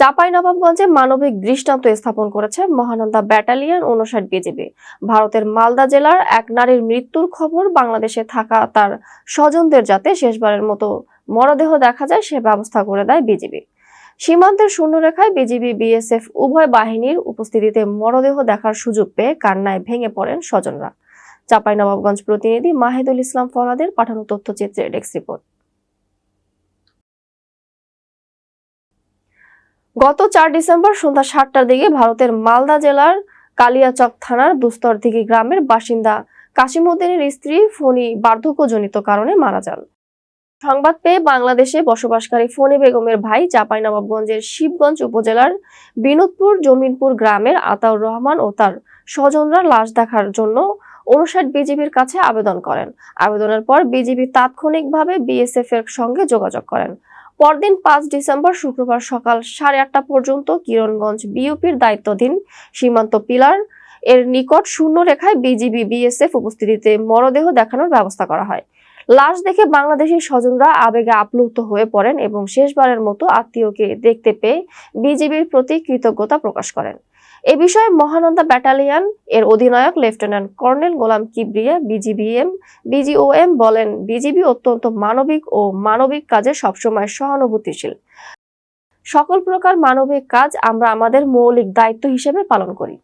চাঁপাইনবাবগঞ্জে মানবিক দৃষ্টান্ত স্থাপন করেছে মহানন্দা ব্যাটালিয়ন উনষাট বিজিবি। ভারতের মালদা জেলার এক নারীর মৃত্যুর খবর বাংলাদেশে থাকা তার স্বজনদের যাতে শেষবারের মতো মরদেহ দেখা যায়, সে ব্যবস্থা করে দেয় বিজিবি। সীমান্তের শূন্যরেখায় বিজিবি, বিএসএফ উভয় বাহিনীর উপস্থিতিতে মরদেহ দেখার সুযোগ পেয়ে কান্নায় ভেঙে পড়েন স্বজনরা। চাঁপাইনবাবগঞ্জ প্রতিনিধি মাহিদুল ইসলাম ফরাদের পাঠানো তথ্যচিত্রের ডেস্ক রিপোর্ট। গত চার ডিসেম্বর সন্ধ্যা সাতটার দিকে ভারতের মালদা জেলার কালিয়াচক থানার দুস্তরদিঘি গ্রামের বাসিন্দা কাশিমুদ্দিনের স্ত্রী ফণি বার্ধক্যজনিত কারণে মারা যান। সংবাদ পেয়ে বাংলাদেশে বসবাসকারী ফণি বেগমের ভাই চাঁপাইনবাবগঞ্জের শিবগঞ্জ উপজেলার বিনোদপুর জমিনপুর গ্রামের আতাউর রহমান ও তার স্বজনরা লাশ দেখার জন্য উনষাট বিজিবির কাছে আবেদন করেন। আবেদনের পর বিজিবি তাৎক্ষণিকভাবে বিএসএফ এর সঙ্গে যোগাযোগ করেন। পরদিন পাঁচ ডিসেম্বর শুক্রবার সকাল সাড়ে আটটা পর্যন্ত কিরণগঞ্জ বিওপির দায়িত্বাধীন সীমান্ত পিলার এর নিকট শূন্য রেখায় বিজিবি, বিএসএফ উপস্থিতিতে মরদেহ দেখানোর ব্যবস্থা করা হয়। লাশ দেখে বাংলাদেশের স্বজনরা আবেগে আপ্লুত হয়ে পড়েন এবং শেষবারের মতো আত্মীয়কে দেখতে পেয়ে বিজিবির প্রতি কৃতজ্ঞতা প্রকাশ করেন। এ বিষয়ে মহানন্দা ব্যাটালিয়ন এর অধিনায়ক lieutenant colonel Golam Kibria BGBM, BGOM বলেন, বিজিবি অত্যন্ত মানবিক ও মানবিক কাজে সবসময় সহানুভূতিশীল। সকল প্রকার মানবিক কাজ আমরা আমাদের মৌলিক দায়িত্ব হিসেবে পালন করি।